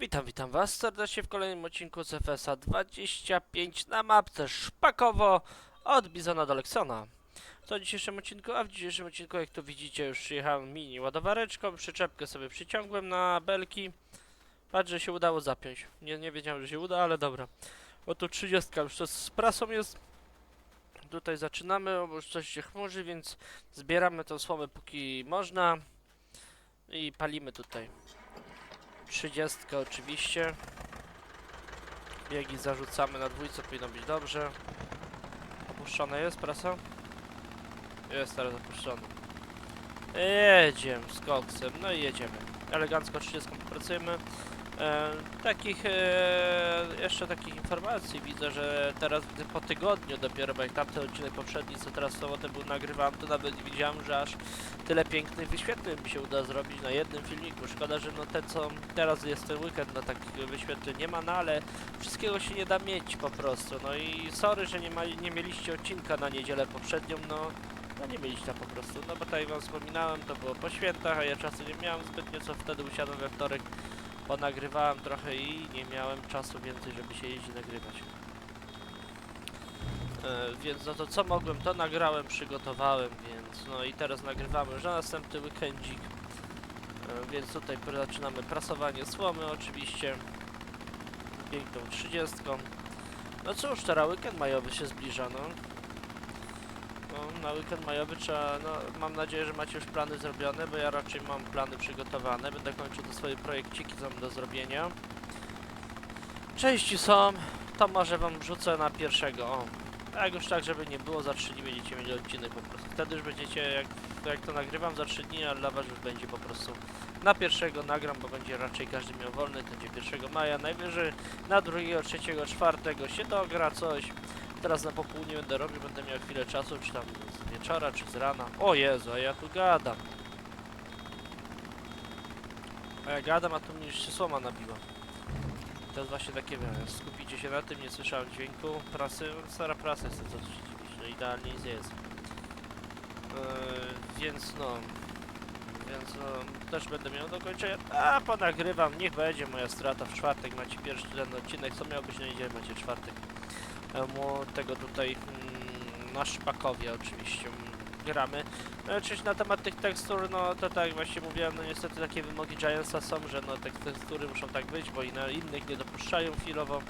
Witam, witam was serdecznie w kolejnym odcinku z FSA 25 na mapce Szpakowo od Bizona do Leksona. To w dzisiejszym odcinku, a w dzisiejszym odcinku jak tu widzicie już przyjechałem mini ładowareczką, przyczepkę sobie przyciągłem na belki. Patrz, że się udało zapiąć. Nie, nie wiedziałem, że się uda, ale dobra. Oto 30 już to z prasą jest. Tutaj zaczynamy, bo już coś się chmurzy, więc zbieramy tą słomę póki można. I palimy tutaj. 30 oczywiście. Biegi zarzucamy na dwójce, powinno być dobrze. Opuszczone jest prasa? Jest teraz opuszczone. Jedziemy z koksem, no i jedziemy. Elegancko 30 pracujemy. E, takich e, jeszcze takich informacji widzę, że teraz po tygodniu dopiero, bo jak tamten odcinek poprzedni, co teraz w sobotę był nagrywany, to nawet widziałem, że aż tyle pięknych wyświetleń mi się uda zrobić na jednym filmiku. Szkoda, że no ten co teraz jest ten weekend, no takich wyświetleń nie ma, no ale wszystkiego się nie da mieć po prostu. No i sorry, że nie, ma, nie mieliście odcinka na niedzielę poprzednią, no no nie mieliście po prostu, no bo tak jak wam wspominałem, to było po świętach, a ja czasu nie miałem zbytnio, co wtedy usiadłem we wtorek, ponagrywałem trochę i nie miałem czasu więcej, żeby się jeździć nagrywać. E, więc no to co mogłem, to nagrałem, przygotowałem, więc no i teraz nagrywamy już na następny weekendzik. E, więc tutaj zaczynamy prasowanie słomy oczywiście. Piękną 30. No cóż, teraz weekend majowy się zbliża, no. Na weekend majowy trzeba, no mam nadzieję, że macie już plany zrobione, bo ja raczej mam plany przygotowane. Będę kończył te swoje projekciki, co do zrobienia. Części są, to może wam wrzucę na pierwszego, o. Tak już tak, żeby nie było, za 3 dni będziecie mieli odcinek po prostu. Wtedy już będziecie, jak, jak to nagrywam za 3 dni, ale dla was już będzie po prostu na pierwszego nagram, bo będzie raczej każdy miał wolny, to będzie 1 maja, najwyżej na drugiego, trzeciego, czwartego się dogra coś. Teraz na popołudnie będę robił, będę miał chwilę czasu, czy tam z wieczora, czy z rana. O Jezu, a ja tu gadam. A ja gadam, a tu już się słoma nabiła. To jest właśnie takie, skupicie się na tym, nie słyszałem dźwięku prasy, stara prasa jest, co tu się dziwić, no idealnie jest. Yy, więc no, więc no, też będę miał do kończenia, a ponagrywam, niech będzie moja strata w czwartek, macie pierwszy ten odcinek, co miał być na niedzielę, macie czwartek. E, mu- tego tutaj mm, na Szpakowie oczywiście gramy. No, oczywiście na temat tych tekstur, no to tak właśnie mówiłem, no niestety takie wymogi Giantsa są, że no te tekstury muszą tak być, bo i na innych nie dopuszczają chwilowo.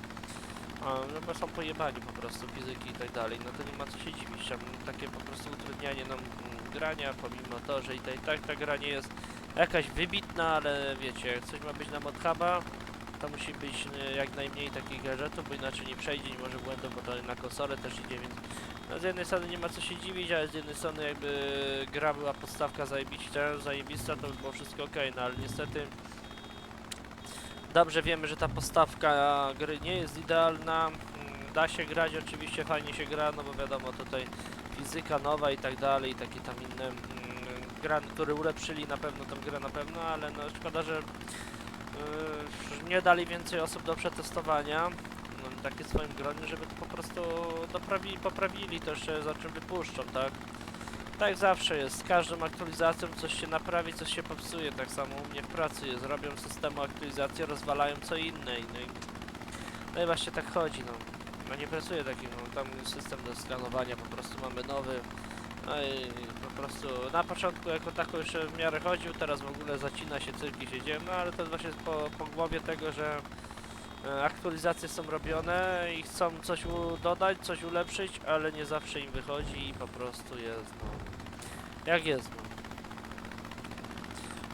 No bo są pojebani po prostu fizyki i tak dalej, no to nie ma co się dziwić, tam takie po prostu utrudnianie nam mm, grania, pomimo to, że i tak, tak ta gra nie jest jakaś wybitna, ale wiecie, jak coś ma być na modhuba, to musi być e, jak najmniej takich gadżetów, bo inaczej nie przejdzie, nie może błędów, bo to na konsolę też idzie, więc no z jednej strony nie ma co się dziwić, ale z jednej strony jakby gra była podstawka zajebiście, zajebista, to by było wszystko ok, no ale niestety dobrze wiemy, że ta postawka gry nie jest idealna, mm, da się grać, oczywiście fajnie się gra, no bo wiadomo tutaj fizyka nowa i tak dalej, takie tam inne mm, które ulepszyli na pewno tą grę na pewno, ale no szkoda, że nie dali więcej osób do przetestowania, no, takie w swoim gronie, żeby to po prostu doprawili, poprawili to jeszcze za czym wypuszczą, tak? Tak zawsze jest, z każdą aktualizacją coś się naprawi, coś się popsuje, tak samo u mnie w pracy jest, robią systemu aktualizację, rozwalają co inne no i, no i właśnie tak chodzi, no. No nie pracuje taki, no tam system do skanowania, po prostu mamy nowy, no i po prostu na początku jako tako jeszcze w miarę chodził, teraz w ogóle zacina się, cyrki się no ale to właśnie po, po głowie tego, że e, aktualizacje są robione i chcą coś dodać, coś ulepszyć, ale nie zawsze im wychodzi i po prostu jest, no, jak jest, no.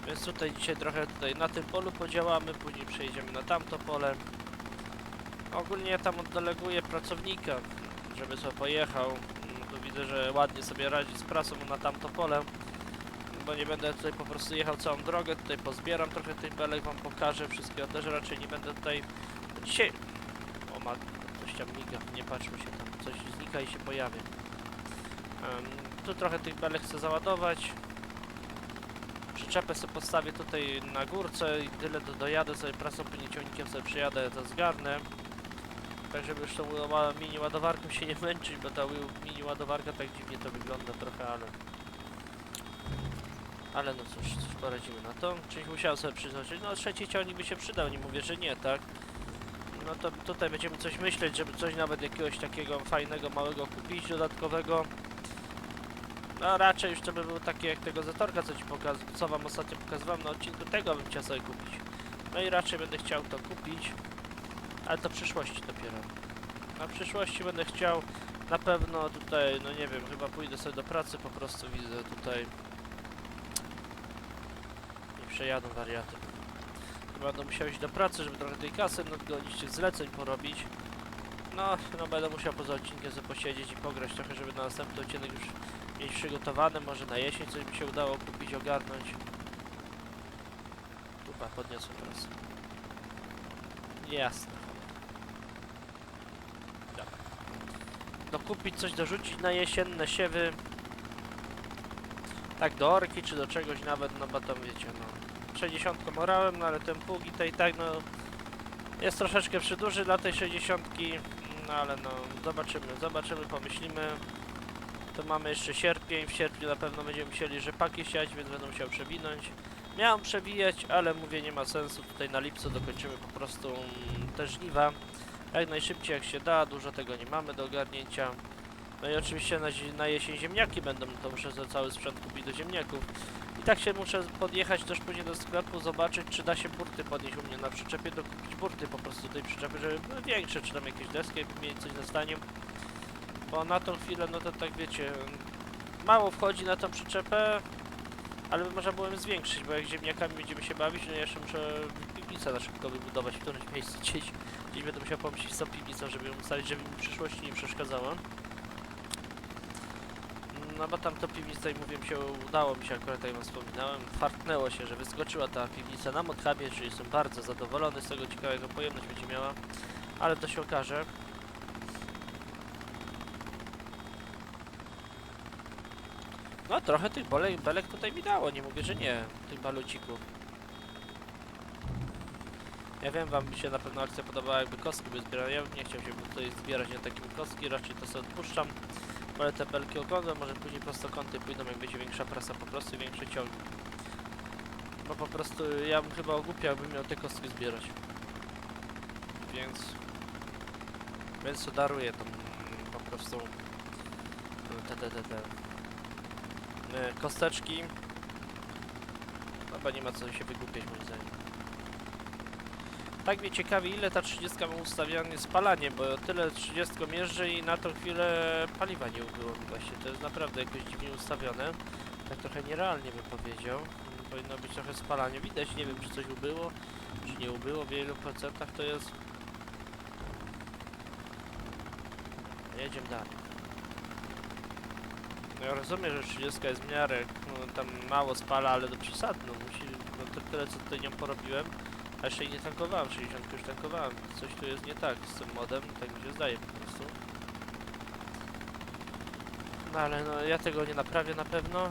Więc tutaj dzisiaj trochę tutaj na tym polu podziałamy, później przejdziemy na tamto pole. Ogólnie ja tam oddeleguję pracownika, żeby sobie pojechał, widzę, że ładnie sobie radzi z prasą na tamto pole. Bo nie będę tutaj po prostu jechał całą drogę, tutaj pozbieram trochę tych belek, wam pokażę, wszystkiego też raczej nie będę tutaj... Dzisiaj... O ma... coś tam miga, nie patrzmy się tam, coś znika i się pojawia. Em, tu trochę tych belek chcę załadować. Przyczepę sobie postawię tutaj na górce i tyle do, dojadę sobie prasą, później ciągnikiem sobie przyjadę, to zgarnę. Tak żeby już tą mini ładowarką się nie męczyć, bo ta mini ładowarka tak dziwnie to wygląda trochę, ale... Ale no cóż, cóż poradzimy na to. Czyli musiałem sobie przyznać, no trzeci ciągnik by się przydał, nie mówię, że nie, tak? No to tutaj będziemy coś myśleć, żeby coś nawet jakiegoś takiego fajnego, małego kupić, dodatkowego. No raczej już to by było takie jak tego Zatorka, co ci pokaz co wam ostatnio pokazywałem na odcinku, tego bym chciał sobie kupić. No i raczej będę chciał to kupić, ale to przyszłości dopiero. Na przyszłości będę chciał na pewno tutaj, no nie wiem, chyba pójdę sobie do pracy, po prostu widzę tutaj. Nie przejadą wariaty. Chyba będę musiał iść do pracy, żeby trochę tej kasy nadgonić, tych zleceń porobić. No, no będę musiał poza odcinkiem sobie posiedzieć i pograć trochę, żeby na następny odcinek już mieć przygotowane, może na jesień coś mi się udało kupić, ogarnąć. Tupa, podniosłem teraz. Jasne. Dobra. Dokupić coś, dorzucić na jesienne siewy. Tak do orki, czy do czegoś nawet, no bo tam wiecie, no. 60 morałem, no ale ten pług i to i tak, no jest troszeczkę przyduży dla tej 60, no ale no zobaczymy, zobaczymy, pomyślimy. To mamy jeszcze sierpień, w sierpniu na pewno będziemy musieli rzepaki siać, więc będę musiał przewinąć. Miałem przewijać, ale mówię nie ma sensu, tutaj na lipcu dokończymy po prostu mm, te żniwa. Jak najszybciej jak się da, dużo tego nie mamy do ogarnięcia. No i oczywiście na, na jesień ziemniaki będą, to muszę za cały sprzęt kupić do ziemniaków. I tak się muszę podjechać też później do sklepu, zobaczyć czy da się burty podnieść u mnie na przyczepie, dokupić burty po prostu tej przyczepy, żeby były większe, czy tam jakieś deski, mieli coś na stanie. Bo na tą chwilę, no to tak wiecie, mało wchodzi na tą przyczepę, ale można było ją zwiększyć, bo jak ziemniakami będziemy się bawić, no jeszcze muszę piwnicę na szybko wybudować w którymś miejscu gdzieś. Gdzieś będę musiał pomyśleć z tą piwnicą, żeby ją ustalić, żeby mi w przyszłości nie przeszkadzała. No bo tam to piwnica i mówię się udało mi się akurat tak jak wspominałem, fartnęło się, że wyskoczyła ta piwnica na Modhubie, czyli jestem bardzo zadowolony z tego ciekawego pojemność będzie miała, ale to się okaże. No trochę tych bolek, belek tutaj mi dało, nie mówię, że nie, tych balucików. Ja wiem, wam by się na pewno akcja podobała, jakby kostki by zbierał. Ja bym nie chciał się tutaj zbierać na takim kostki, raczej to sobie odpuszczam. Ale te belki oglądam, może później prostokąty pójdą, jak będzie większa prasa, po prostu większy ciągnik. Bo po prostu ja bym chyba ogłupiał, bym miał te kostki zbierać. Więc... Więc daruję tam po prostu te, te, te, te e, kosteczki. Chyba nie ma co się wygłupiać moim zdaniem. Tak mnie ciekawi ile ta 30 ma ustawione spalanie, bo tyle 30 jeżdżę i na tą chwilę paliwa nie ubyło mi właśnie. To jest naprawdę jakoś dziwnie ustawione. Tak trochę nierealnie bym powiedział. Powinno być trochę spalanie. Widać, nie wiem czy coś ubyło, czy nie ubyło, w ilu procentach to jest. Jedziemy dalej. No ja rozumiem, że 30 jest w miarę, no, tam mało spala, ale do przesady, no musi, no to tyle co tutaj nią porobiłem. A jeszcze nie tankowałem, 60 już tankowałem. Coś tu jest nie tak z tym modem, tak mi się zdaje po prostu. No ale no ja tego nie naprawię na pewno.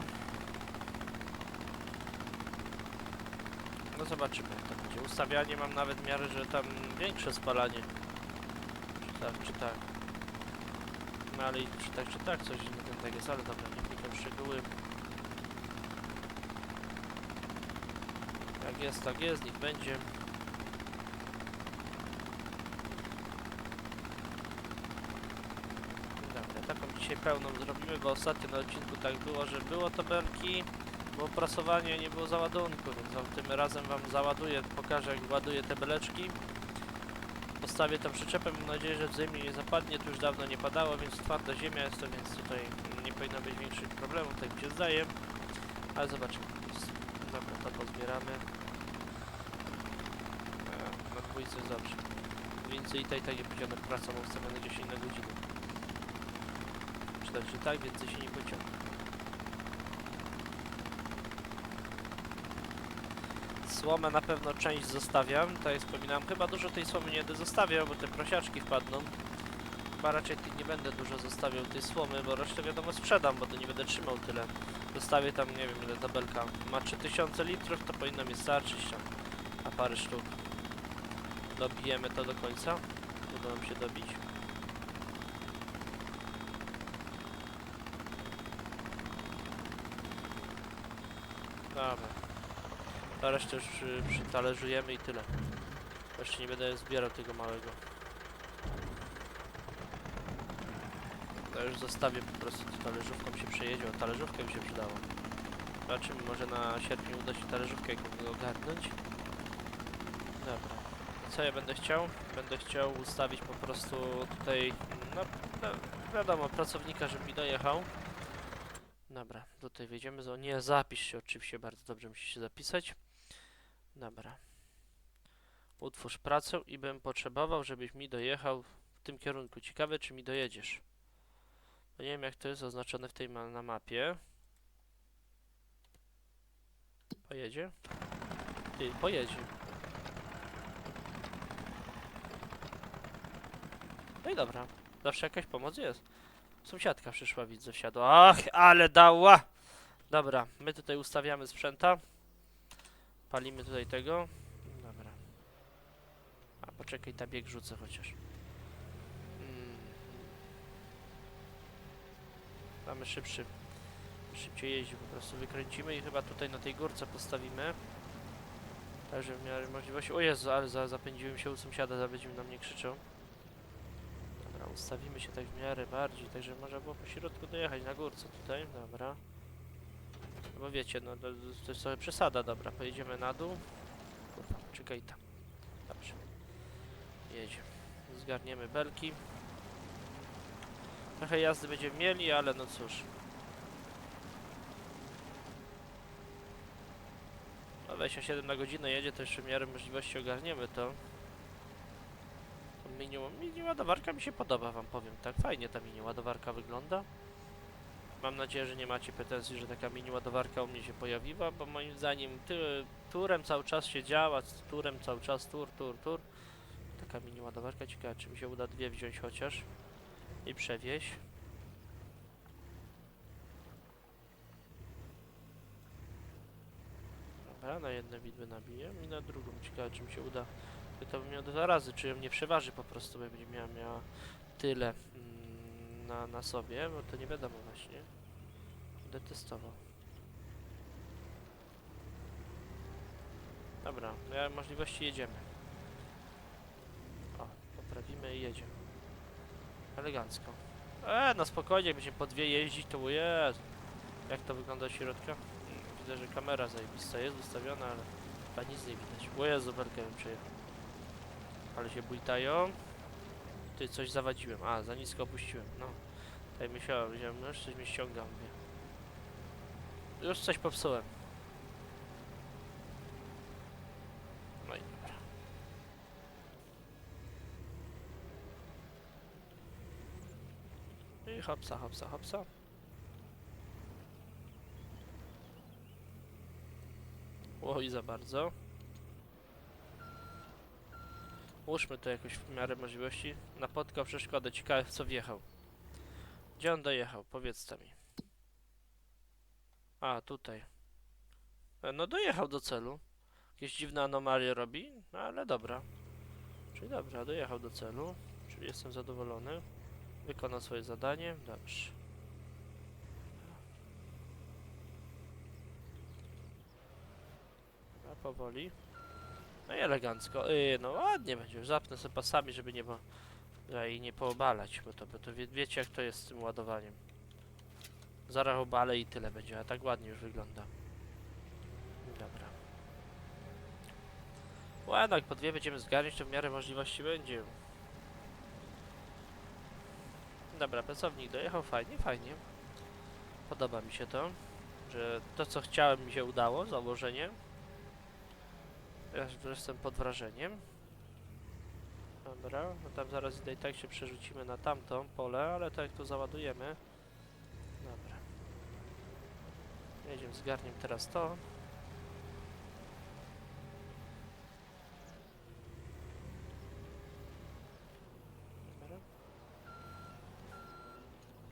No zobaczymy jak to będzie. Ustawianie mam nawet miarę, że tam większe spalanie. Czy tak, czy tak. No ale i czy tak, czy tak, coś ten tak jest, ale dobra, nie wnikam szczegóły. Jak jest, tak jest, niech będzie. Dobra, taką dzisiaj pełną zrobimy, bo ostatnio na odcinku tak było, że było to było prasowanie, nie było załadunku, więc wam tym razem wam załaduję, pokażę jak ładuję te beleczki. Postawię tam przyczepę, mam nadzieję, że w nie zapadnie, tu już dawno nie padało, więc twarda ziemia jest to, więc tutaj nie powinno być większych problemów, tak mi się zdaje. Ale zobaczymy. Dobra, to pozbieramy. E, Na dwójce dobrze. Więcej i tak, i tak nie pociągnę pracą, bo ustawione 10 na godzinę. Tak, czy tak, więcej się nie pociągnie. Słomę na pewno część zostawiam, tak jak wspominałem, chyba dużo tej słomy nie będę zostawiał, bo te prosiaczki wpadną. Chyba raczej nie będę dużo zostawiał tej słomy, bo resztę wiadomo sprzedam, bo to nie będę trzymał tyle. Zostawię tam, nie wiem ile tabelka ma 3000 litrów, to powinno mi starczyć tam na parę sztuk. Dobijemy to do końca. Uda nam się dobić. Dobra. To resztę już przy, przytalerzujemy i tyle. Jeszcze nie będę zbierał tego małego. To już zostawię po prostu tu talerzówką się przejedzie, o talerzówkę mi się przydało. Zobaczymy, może na sierpniu uda się talerzówkę ogarnąć. Dobra. Co ja będę chciał? Będę chciał ustawić po prostu tutaj, no, no wiadomo, pracownika, żeby mi dojechał. Tutaj wejdziemy. Z... Nie, zapisz się oczywiście, bardzo dobrze musi się zapisać. Dobra. Utwórz pracę i bym potrzebował, żebyś mi dojechał w tym kierunku. Ciekawe, czy mi dojedziesz. Bo nie wiem, jak to jest oznaczone w tej ma na mapie. Pojedzie? Ty, pojedzie. No i dobra. Zawsze jakaś pomoc jest. Sąsiadka przyszła, widzę, wsiadła. Ach, ale dała! Dobra, my tutaj ustawiamy sprzęta. Palimy tutaj tego. Dobra. A poczekaj, ta bieg rzucę chociaż. Mm. Mamy szybszy. Szybciej jeździ, po prostu wykręcimy i chyba tutaj na tej górce postawimy. Także w miarę możliwości. O Jezu, ale za, zapędziłem się u sąsiada, za będzie na mnie krzyczał. Dobra, ustawimy się tak w miarę bardziej, także można było po środku dojechać na górce tutaj, dobra. Bo wiecie, no to, to jest trochę przesada, dobra, pojedziemy na dół. Kurwa, czekaj tam. Dobrze. Jedzie. Zgarniemy belki. Trochę jazdy będziemy mieli, ale no cóż. No 27 na godzinę jedzie, to jeszcze w miarę możliwości ogarniemy to. To mini, mini ładowarka mi się podoba, wam powiem tak. Fajnie ta mini ładowarka wygląda. Mam nadzieję, że nie macie pretensji, że taka mini ładowarka u mnie się pojawiła, bo moim zdaniem ty, turem cały czas się działa, turem cały czas tur, tur, tur. Taka mini ładowarka, ciekawe czy mi się uda dwie wziąć chociaż i przewieźć. Dobra, na jedne widły nabiję i na drugą. Ciekawe czy mi się uda. To bym miał dwa razy, czy ją nie przeważy po prostu, bo będzie miała, miała tyle mm, na, na sobie, bo to nie wiadomo właśnie. Będę testował. Dobra, miałem możliwości jedziemy. O, poprawimy i jedziemy. Elegancko. E, na spokojnie, będziemy po dwie jeździć, to jest. Jak to wygląda od środka? Mm, Widzę, że kamera zajebista jest ustawiona, ale chyba nic nie widać. O Jezu, belkę bym przejechał. Ale się bujtają. Ty, coś zawadziłem. A, za nisko opuściłem, no. Tak myślałem, że już coś mi ściąga, mówię. Już coś popsułem. No i dobra. I hopsa, hopsa, hopsa. Oj, za bardzo. Ułóżmy to jakoś w miarę możliwości. Napotkał przeszkodę. Ciekawe w co wjechał. Gdzie on dojechał? Powiedzcie mi. A, tutaj. E, No dojechał do celu. Jakieś dziwne anomalie robi, no ale dobra. Czyli dobra, dojechał do celu. Czyli jestem zadowolony. Wykonał swoje zadanie. Dobrze. A powoli. No i elegancko. Yy, no ładnie będzie. Zapnę sobie pasami, żeby nie, i nie poobalać, bo to, bo to wie, wiecie jak to jest z tym ładowaniem. Zaraz obalę i tyle będzie, a tak ładnie już wygląda. Dobra. Ładno, jak po dwie będziemy zgarniać, to w miarę możliwości będzie. Dobra, pracownik dojechał, fajnie, fajnie. Podoba mi się to, że to co chciałem mi się udało, założenie. Ja już jestem pod wrażeniem. Dobra, no tam zaraz idę i tak się przerzucimy na tamtą pole, ale tak to załadujemy. Dobra. Jedziemy, zgarniem teraz to. Dobra.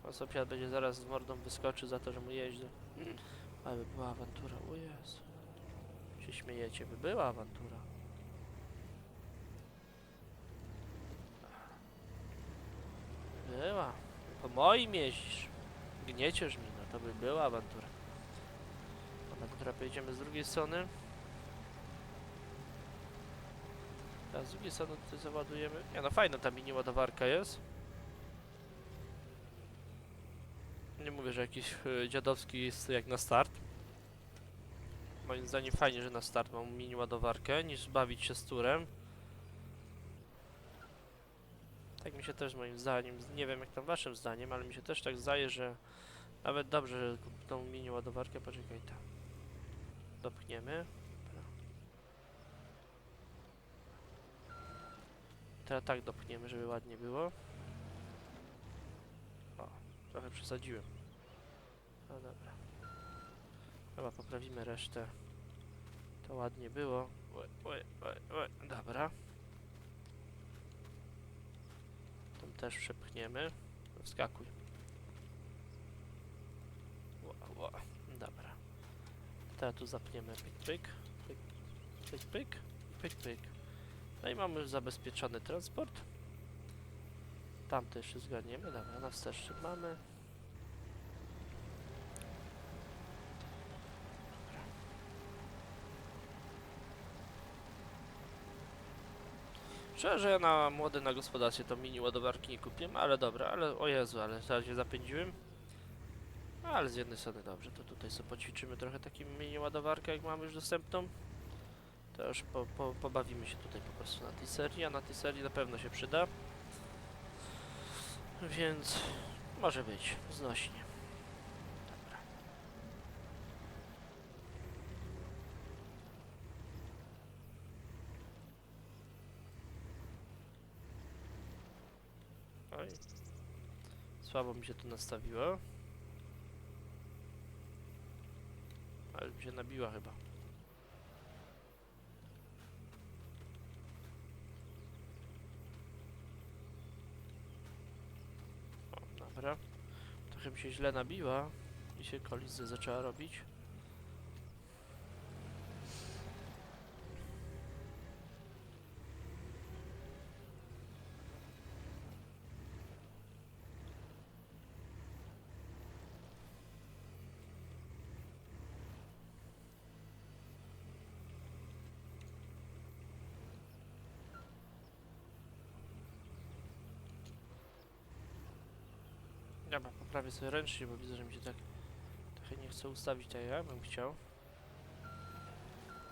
Osopiat będzie zaraz z mordą wyskoczy za to, że mu jeździ. Ale była awantura, o Jezu. Się śmiejecie, by była awantura. Była. Po moim jeździsz. Gnieciesz mi, no to by była awantura. Teraz pojedziemy z drugiej strony. Teraz z drugiej strony tutaj załadujemy. Nie no, fajna ta mini ładowarka jest. Nie mówię, że jakiś y, dziadowski jest jak na start. Moim zdaniem fajnie, że na start mam mini ładowarkę, niż bawić się z turem. Tak mi się też moim zdaniem, nie wiem jak tam waszym zdaniem, ale mi się też tak zdaje, że nawet dobrze, że tą mini ładowarkę, poczekaj tam. Dopchniemy. Teraz tak dopchniemy, żeby ładnie było. O, trochę przesadziłem. No dobra. Chyba poprawimy resztę. To ładnie było. Oj, oj. Dobra. Tam też przepchniemy. Wskakuj. Ła. Dobra. Teraz tu zapniemy pyk, pyk, pyk, pyk, pyk, pyk. No i mamy już zabezpieczony transport. Tamte jeszcze zgarniemy. Dobra, na wsteczny mamy. Szczerze, na młody na gospodarstwie to mini ładowarki nie kupiłem, ale dobra, ale o Jezu, ale teraz się zapędziłem. No, ale z jednej strony dobrze, to tutaj sobie poćwiczymy trochę takim mini ładowarkę, jak mamy już dostępną. To już po, po, pobawimy się tutaj po prostu na tej serii, a na tej serii na pewno się przyda. Więc może być znośnie. Dobra. Oj. Słabo mi się tu nastawiło. Ale mi się nabiła chyba. O, dobra. Trochę mi się źle nabiła i się kolizję zaczęła robić. Dobra, poprawię sobie ręcznie, bo widzę, że mi się tak trochę nie chce ustawić tak jak bym chciał.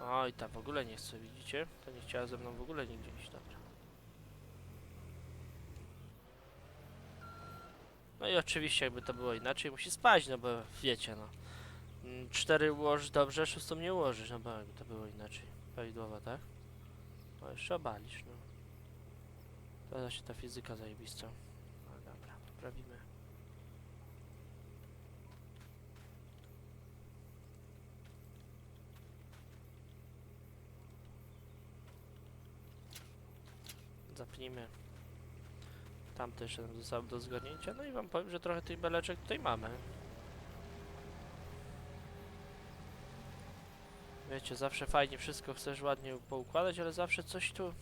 O i ta w ogóle nie chce, widzicie? To nie chciała ze mną w ogóle nigdzie iść, dobra. No i oczywiście jakby to było inaczej, musi spać, no bo wiecie no. Mm, Cztery ułożysz dobrze, szóstą nie ułożysz, no bo jakby to było inaczej. Prawidłowa, tak? No jeszcze obalisz, no. To właśnie ta fizyka zajebista. No dobra, poprawimy. Zapnijmy. Tamte jeszcze nam zostały do zgarnięcia. No i wam powiem, że trochę tych beleczek tutaj mamy. Wiecie, zawsze fajnie wszystko chcesz ładnie poukładać, ale zawsze coś tu...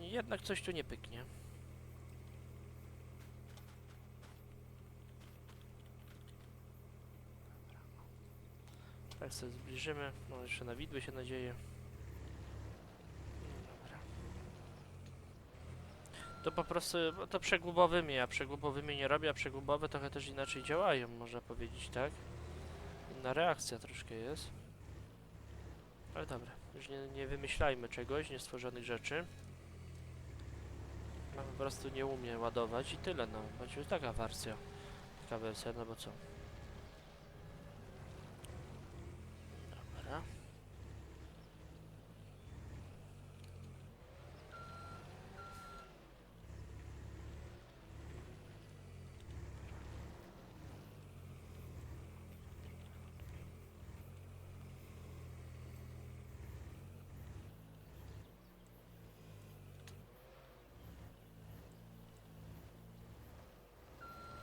Jednak coś tu nie pyknie. Tak sobie zbliżymy. No jeszcze na widły się nadzieję. Dobra. To po prostu bo to przegubowymi, a przegubowymi nie robię, a przegubowe trochę też inaczej działają, można powiedzieć, tak? Inna reakcja troszkę jest. Ale dobra, już nie, nie wymyślajmy czegoś, niestworzonych rzeczy. Ja po prostu nie umie ładować i tyle, no. Będzie taka wersja. Taka wersja, no bo co?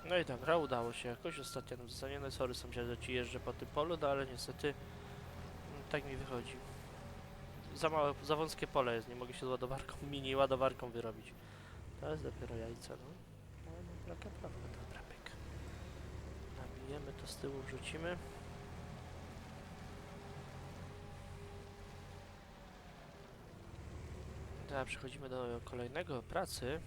No i tak, dobra, udało się jakoś. Ostatnio nam zostanione. No sorry sąsiadzie, ci jeżdżę po tym polu, no ale niestety mm, tak mi wychodzi. Za małe, za wąskie pole jest, nie mogę się z ładowarką, mini ładowarką wyrobić. To jest dopiero jajce, no. No, no, no taka prawda, dobra, pyk. Nabijemy to z tyłu, wrzucimy. Dobra, przechodzimy do kolejnego pracy.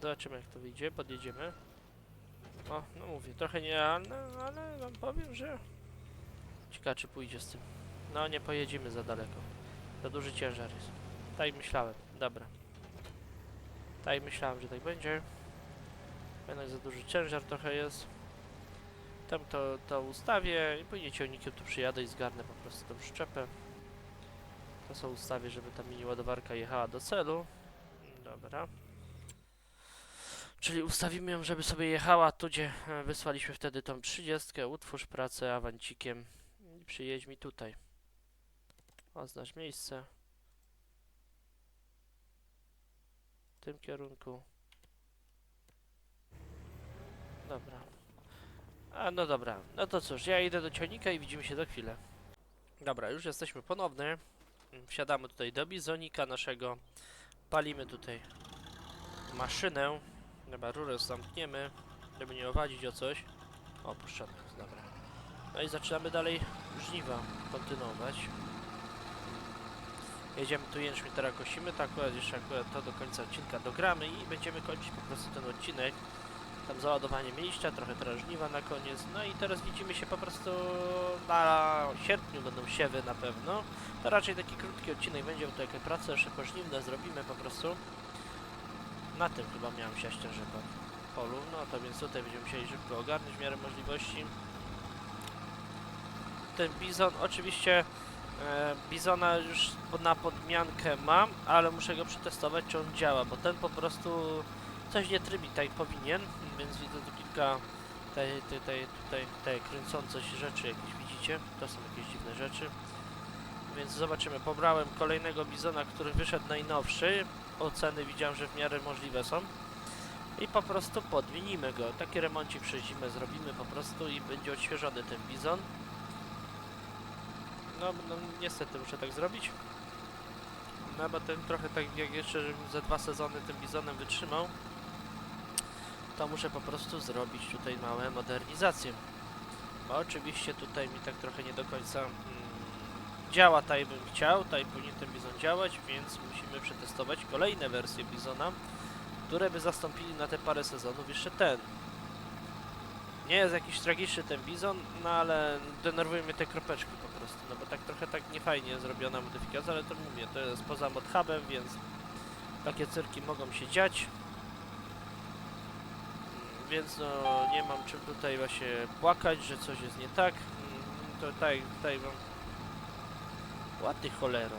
Zobaczymy jak to wyjdzie, podjedziemy. O, no mówię, trochę nierealne, ale wam powiem, że... Ciekawe czy pójdzie z tym. No nie pojedziemy za daleko. Za duży ciężar jest. Tak myślałem, dobra. Tak myślałem, że tak będzie. Jednak za duży ciężar trochę jest. Tam to, to ustawię i później ciągnikiem tu przyjadę i zgarnę po prostu tą przyczepę. To są ustawię, żeby ta mini ładowarka jechała do celu. Dobra. Czyli ustawimy ją, żeby sobie jechała tu, gdzie e, wysłaliśmy wtedy tą 30. Utwórz pracę awancikiem i przyjedź mi tutaj. Oznacz miejsce. W tym kierunku. Dobra. A no dobra, no to cóż, ja idę do ciągnika i widzimy się za chwilę. Dobra, już jesteśmy ponownie. Wsiadamy tutaj do bizonika naszego. Palimy tutaj maszynę. Dobra, rurę zamkniemy, żeby nie owadzić o coś. O, puszczamy, dobra. No i zaczynamy dalej żniwa kontynuować. Jedziemy tu jęczmień, teraz kosimy, tak akurat jeszcze akurat to do końca odcinka dogramy i będziemy kończyć po prostu ten odcinek. Tam załadowanie liścia, trochę teraz żniwa na koniec. No i teraz widzimy się po prostu na sierpniu będą siewy na pewno. To raczej taki krótki odcinek będzie, bo to jakieś prace szybko żniwne zrobimy po prostu. Na tym chyba miałem siać ten rzepak polu, no to więc tutaj będziemy musieli szybko ogarnąć w miarę możliwości. Ten bizon, oczywiście e, bizona już na podmiankę mam, ale muszę go przetestować czy on działa, bo ten po prostu coś nie trybi tak powinien, więc widzę tu kilka tutaj, tutaj kręcące się rzeczy jakieś widzicie, to są jakieś dziwne rzeczy. Więc zobaczymy, pobrałem kolejnego bizona, który wyszedł najnowszy, oceny widziałem, że w miarę możliwe są. I po prostu podwinimy go. Taki remoncik przez zimę zrobimy po prostu i będzie odświeżony ten bizon. No, no niestety muszę tak zrobić. No bo ten trochę tak jak jeszcze żebym ze dwa sezony tym bizonem wytrzymał. To muszę po prostu zrobić tutaj małe modernizacje. Bo oczywiście tutaj mi tak trochę nie do końca mm, działa tak bym chciał, tak powinien ten bizon działać, więc musimy przetestować kolejne wersje bizona, które by zastąpili na te parę sezonów jeszcze ten. Nie jest jakiś tragiczny ten bizon, no ale denerwują mnie te kropeczki po prostu, no bo tak trochę tak niefajnie zrobiona modyfikacja, ale to mówię, to jest poza modhubem, więc takie cyrki mogą się dziać. Mm, Więc no nie mam czym tutaj właśnie płakać, że coś jest nie tak. Mm, To tak, tutaj wam Ładny cholero.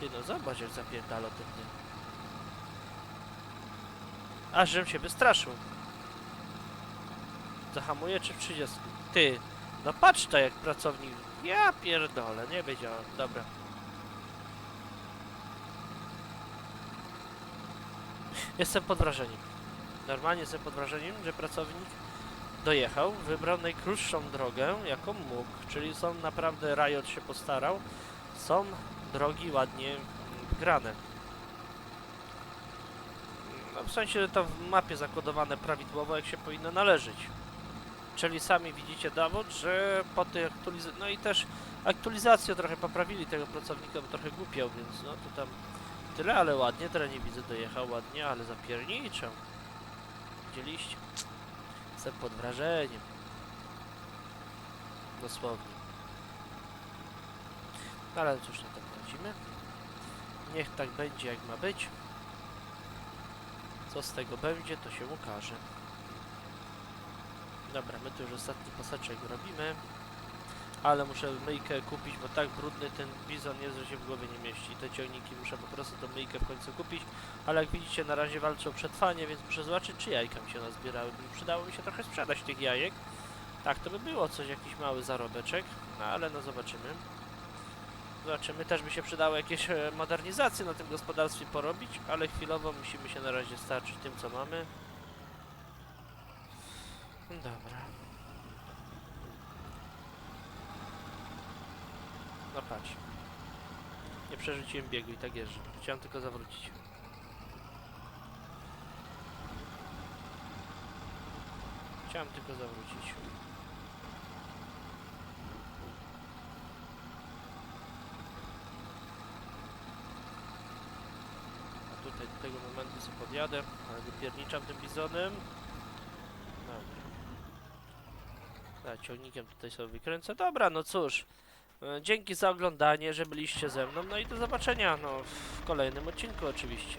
Ty no zobacz jak zapierdala ten ty. Aż żem się wystraszył. Zahamuje czy w 30? Ty, no patrz to jak pracownik. Ja pierdolę, nie wiedziałem. Dobra. Jestem pod wrażeniem. Normalnie jestem pod wrażeniem, że pracownik dojechał, wybrał najkrótszą drogę, jaką mógł, czyli są naprawdę, Riot się postarał, są drogi ładnie mm, grane. No, w sensie, że to w mapie zakodowane prawidłowo, jak się powinno należeć. Czyli sami widzicie dowód, że po tej aktualizacji, no i też aktualizację trochę poprawili tego pracownika, bo trochę głupiał, więc no to tam tyle, ale ładnie, teraz nie widzę, dojechał ładnie, ale zapierniczał. Widzieliście? Jestem pod wrażeniem. Dosłownie. Ale cóż na to poradzimy. Niech tak będzie jak ma być. Co z tego będzie, to się ukaże. Dobra, my tu już ostatni paseczek robimy. Ale muszę myjkę kupić, bo tak brudny ten bizon jest, że się w głowie nie mieści. Te ciągniki muszę po prostu tą myjkę w końcu kupić. Ale jak widzicie, na razie walczę o przetrwanie, więc muszę zobaczyć, czy jajka mi się nazbierały. Przydało mi się trochę sprzedać tych jajek. Tak, to by było coś, jakiś mały zarobeczek. No ale no zobaczymy. Zobaczymy, też by się przydało jakieś e, modernizacje na tym gospodarstwie porobić, ale chwilowo musimy się na razie starczyć tym, co mamy. Dobra. No patrz. Nie przerzuciłem biegu i tak jeżdżę. Chciałem tylko zawrócić. Chciałem tylko zawrócić. A tutaj do tego momentu sobie podjadę, ale wypierniczam tym bizonem. Dobra. Ciągnikiem tutaj sobie wykręcę. Dobra, no cóż. E, Dzięki za oglądanie, że byliście ze mną. No i do zobaczenia no, w kolejnym odcinku oczywiście.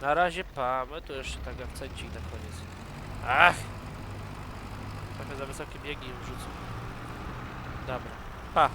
Na razie pa. My tu jeszcze tak akcencik na koniec. Ach! Trochę za wysokie biegi im. Dobra. Pa.